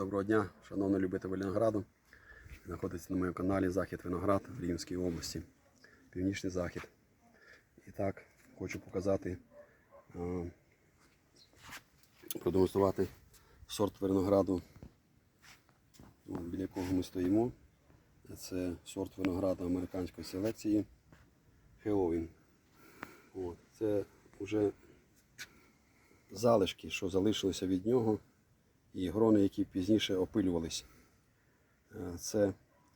Доброго дня, шановні любителі винограду. Знаходиться на моєму каналі Захід Виноград в Рівненській області, Північний Захід. І так, хочу показати, е, продемонструвати сорт винограду, ну, біля якого ми стоїмо. Це сорт винограду американської селекції Хеллоуін. От, це вже залишки, що залишилися від нього, і грони, які пізніше опилювалися. Е, Це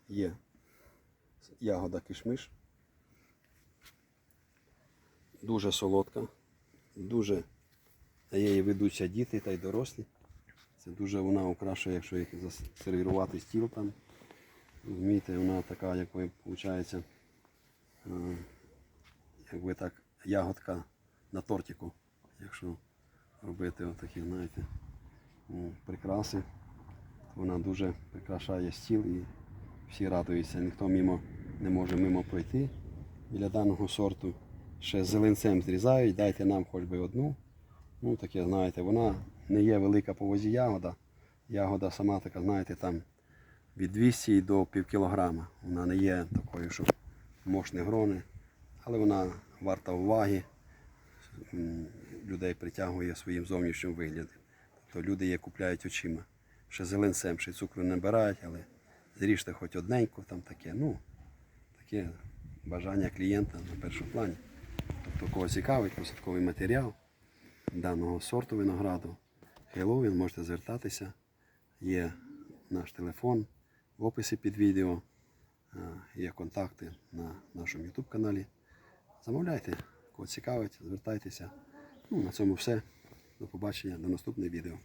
є ягода кишмиш. Дуже солодка, дуже її ведуться діти та й дорослі. Це дуже вона окрашує, якщо їх засервірувати стіл там. Розумієте, вона така, як ви, виходить, якби так, ягодка на тортику, якщо робити отакі, знаєте, ну. Вона дуже прикрашає стіл і всі радуються. Ніхто мимо не може мимо пройти біля даного сорту. Ще зеленцем зрізають, дайте нам хоч би одну. Ну, таке, знаєте, вона не є велика по вазі ягода. Ягода сама така, знаєте, там від 200 до пів кілограма. Вона не є такою, що мощні грони, але вона варта уваги. Людей притягує своїм зовнішнім виглядом. Тобто люди її купляють очима. Ще зеленцем, ще цукру не бирають, але зріжте хоч одненьку, там таке, ну, таке бажання клієнта на першому плані. Тобто, кого цікавить посадковий матеріал даного сорту винограду, Хеллоуін, можете звертатися. Є наш телефон в описі під відео, е, є контакти на нашому YouTube каналі. Замовляйте, кого цікавить, звертайтеся. Ну, на цьому все. До побачення, до наступного відео.